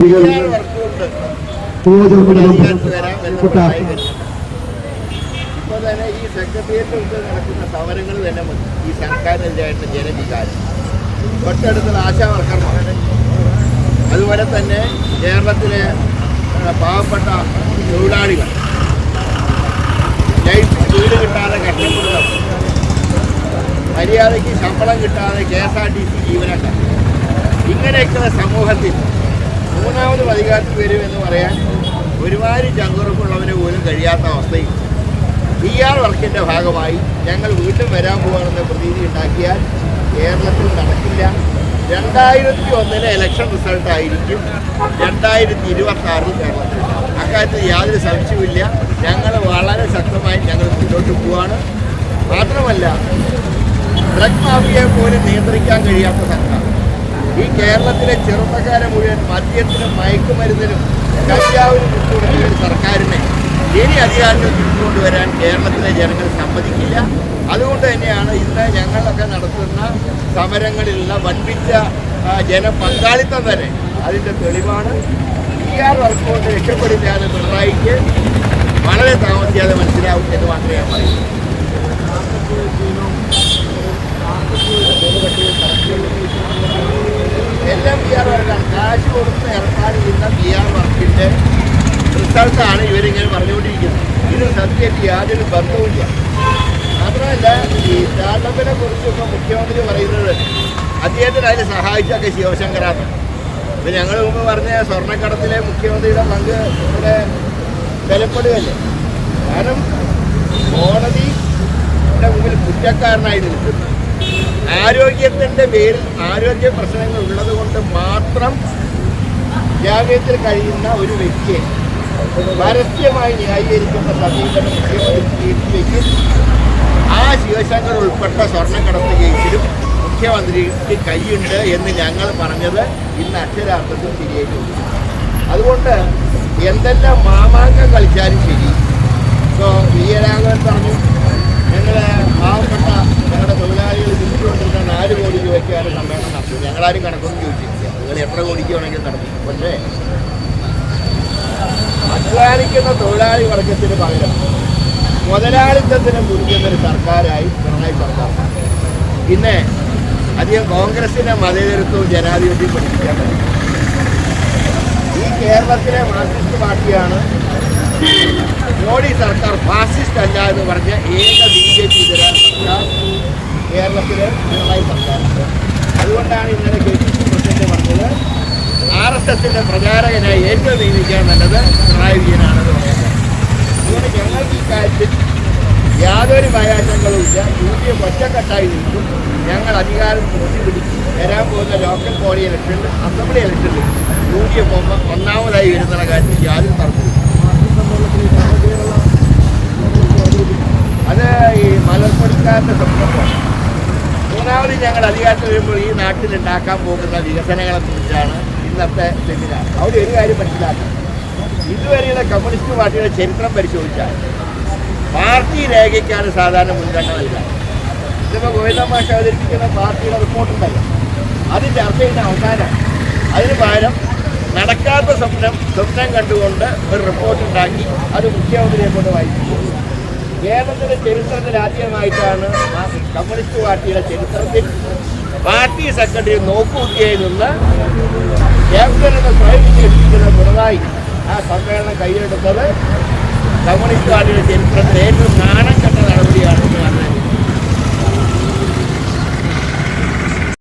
ഈ സമരങ്ങൾ തന്നെ മതി ഈ സർക്കാരിനെതിരായിട്ട് ജനവികാരം തൊട്ടടുത്തുള്ള ആശാ വർക്കർമാർ അതുപോലെ തന്നെ കേരളത്തിലെ പാവപ്പെട്ട തൊഴിലാളികൾ ലൈഫ് വീട് കിട്ടാതെ കഷ്ടപ്പെടുക മര്യാദയ്ക്ക് ശമ്പളം കിട്ടാതെ K S R T C ജീവനക്കാർ. ഇങ്ങനെയൊക്കെയുള്ള സമൂഹത്തിൽ മൂന്നാമത് പതികാലത്ത് വരും എന്ന് പറയാൻ ഒരുപാട് ചങ്കുറപ്പുള്ളവന് പോലും കഴിയാത്ത അവസ്ഥയിൽ പി ആർ വർക്കിന്റെ ഭാഗമായി ഞങ്ങൾ വീണ്ടും വരാൻ പോകുകയാണെന്ന പ്രതീതി ഉണ്ടാക്കിയാൽ കേരളത്തിൽ നടക്കില്ല. രണ്ടായിരത്തി ഒന്നിലെ ഇലക്ഷൻ റിസൾട്ട് ആയിരിക്കും രണ്ടായിരത്തി ഇരുപത്തി ആറിൽ കേരളത്തിൽ. അക്കാര്യത്തിൽ യാതൊരു സംശയവുമില്ല. ഞങ്ങൾ വളരെ ശക്തമായി ഞങ്ങൾ മുന്നോട്ട് പോവാണ്. മാത്രമല്ല ഡ്രഗ് മാഫിയെ പോലും നിയന്ത്രിക്കാൻ കഴിയാത്ത ഈ കേരളത്തിലെ ചെറുപ്പക്കാരെ മുഴുവൻ മദ്യത്തിനും മയക്കുമരുന്നിനും കഞ്ചാവിനും വിട്ടുകൊടുക്കുന്ന ഒരു സർക്കാരിനെ ഇനി അധികാരത്തിൽ തിരിച്ചുകൊണ്ടുവരാൻ കേരളത്തിലെ ജനങ്ങൾ സമ്മതിക്കില്ല. അതുകൊണ്ട് തന്നെയാണ് ഇന്ന് ഞങ്ങളൊക്കെ നടത്തുന്ന സമരങ്ങളിലുള്ള വൻപിച്ച ജനപങ്കാളിത്തം തന്നെ അതിന്റെ തെളിവാണ്. ഇ ആർ വർക്ക് കൊണ്ട് രക്ഷപ്പെടില്ല പിണറായിക്ക് വളരെ താമസിയാതെ മനസ്സിലാവും എന്ന് മാത്രമേ ഞാൻ പറയൂ എല്ലാം പി ആർ വർക്കാണ് കാശ് കൊടുത്ത് ഏർപ്പാട് ചെയ്യുന്ന പി ആർ വർക്കിന്റെ റിസൾട്ടാണ് ഇവരിങ്ങനെ പറഞ്ഞുകൊണ്ടിരിക്കുന്നത്. ഇതിന് സത്യമായിട്ട് യാതൊരു ബന്ധവുമില്ല. മാത്രമല്ല ഈ സ്റ്റാർട്ടപ്പിനെ കുറിച്ചൊക്കെ മുഖ്യമന്ത്രി പറയുന്നത് അദ്ദേഹത്തിന് അതിനെ സഹായിച്ചൊക്കെ ശിവശങ്കറാണ് ഇപ്പം ഞങ്ങൾ മുമ്പ് പറഞ്ഞ സ്വർണക്കടത്തിലെ മുഖ്യമന്ത്രിയുടെ പങ്ക് ഇവിടെ ബലപ്പെടുകയല്ലേ? കാരണം കോടതിയുടെ മുമ്പിൽ കുറ്റക്കാരനായി നിൽക്കുന്നു. ആരോഗ്യത്തിന്റെ പേരിൽ ആരോഗ്യ പ്രശ്നങ്ങൾ ഉള്ളത് കൊണ്ട് മാത്രം ജാമ്യത്തിൽ കഴിയുന്ന ഒരു വ്യക്തിയെ പരസ്യമായി ന്യായീകരിക്കുന്ന സമീപനം ആ ശിവശങ്കർ ഉൾപ്പെട്ട സ്വർണക്കടത്ത് കേസിലും മുഖ്യമന്ത്രിക്ക് കൈയുണ്ട് എന്ന് ഞങ്ങൾ പറഞ്ഞത് ഇന്ന് അക്ഷരാർത്ഥത്തിൽ ശരിയായിട്ടുണ്ട് അതുകൊണ്ട് എന്തെല്ലാം മാമാങ്കം കളിച്ചാലും ശരി. ഇപ്പോൾ വി എ രാഘവൻ പറഞ്ഞു ഞങ്ങൾ പാവപ്പെട്ട ഞങ്ങളുടെ തൊഴിലാളികൾ തിരിച്ചുകൊണ്ടിരുന്ന നാല് കോടി രൂപയ്ക്കാണ് സമ്മേളനം നടത്തും? ഞങ്ങളാരും കണക്കൊന്നും ചോദിച്ചിട്ടില്ല. നിങ്ങൾ എത്ര കോടിക്ക് വേണമെങ്കിൽ നടത്തും. പക്ഷേ അധ്വാനിക്കുന്ന തൊഴിലാളി വർഗത്തിന് പകരം മുതലാളിത്തത്തിന് മുറിക്കുന്ന ഒരു സർക്കാരായി പിണറായി സർക്കാർ. പിന്നെ അധികം കോൺഗ്രസിന്റെ മതേതരത്വവും ജനാധിപത്യം പഠിപ്പിക്കാൻ ഈ കേരളത്തിലെ മാർക്സിസ്റ്റ് പാർട്ടിയാണ് മോഡി സർക്കാർ ഫാസിസ്റ്റ് അല്ല എന്ന് പറഞ്ഞ ഏക ബി ജെ പി ഇതര സർക്കാർ കേരളത്തിലെ പിണറായി സർക്കാർ അതുകൊണ്ടാണ് ഇന്നലെ കെ പി സി പ്രസിഡന്റ് പറഞ്ഞത് ആർ പ്രചാരകനായി ഏറ്റവും നിയമിക്കാൻ നല്ലത് പിണറായി വിജയനാണെന്ന് പറയുന്നത് അതുകൊണ്ട് ഞങ്ങൾക്ക് ഈ കാര്യത്തിൽ യാതൊരു വയാറ്റങ്ങളും ഇല്ല. യു ഒറ്റക്കെട്ടായി നിൽക്കും. ഞങ്ങൾ അധികാരം പിടിച്ച് വരാൻ പോകുന്ന ലോക്കൽ ബോഡി ഇലക്ഷനിൽ അസംബ്ലി ഇലക്ഷനിൽ യു എഫ് ഒന്നാമതായി വരുന്ന കാര്യത്തിൽ യാതൊരു തർക്കവും അത് ഈ മലപ്പുറക്കാരുടെ സ്വപ്നമാണ് മൂന്നാമത് ഞങ്ങൾ അധികാരത്തിൽ വരുമ്പോൾ ഈ നാട്ടിൽ ഉണ്ടാക്കാൻ പോകുന്ന വികസനങ്ങളെ കുറിച്ചാണ് ഇന്നത്തെ സെമിനാർ അവിടെ ഒരു കാര്യം മനസ്സിലാക്കണം. ഇതുവരെയുള്ള കമ്മ്യൂണിസ്റ്റ് പാർട്ടിയുടെ ചരിത്രം പരിശോധിച്ചാൽ പാർട്ടി രേഖയ്ക്കാണ് സാധാരണ മുൻഗണന നൽകുക. ഇതിപ്പോൾ ഗോവിന്ദ മാഷ അവതരിപ്പിക്കുന്ന പാർട്ടിയുടെ റിപ്പോർട്ടുണ്ടല്ലോ അത് ചർച്ച ചെയ്യുന്ന അവസാനം. അതിന് പകരം നടക്കാത്ത സ്വപ്നം സ്വപ്നം കണ്ടുകൊണ്ട് ഒരു റിപ്പോർട്ട് ഉണ്ടാക്കി. അത് മുഖ്യമന്ത്രിയെ കൊണ്ട് വായിച്ചു. കേരളത്തിലെ ചരിത്രത്തിൽ ആദ്യമായിട്ടാണ് കമ്മ്യൂണിസ്റ്റ് പാർട്ടിയുടെ ചരിത്രത്തിൽ പാർട്ടി സെക്രട്ടറി നോക്കുകുത്തിയായി നിന്ന് ഏപ്രിലിനെ സ്വയംവിശേഷിപ്പിക്കുന്ന പിണറായി ആ സമ്മേളനം കൈയ്യെടുത്തത് കമ്മ്യൂണിസ്റ്റ് പാർട്ടിയുടെ ചരിത്രത്തിൽ ഏറ്റവും നാണം കെട്ട നടപടിയാണ്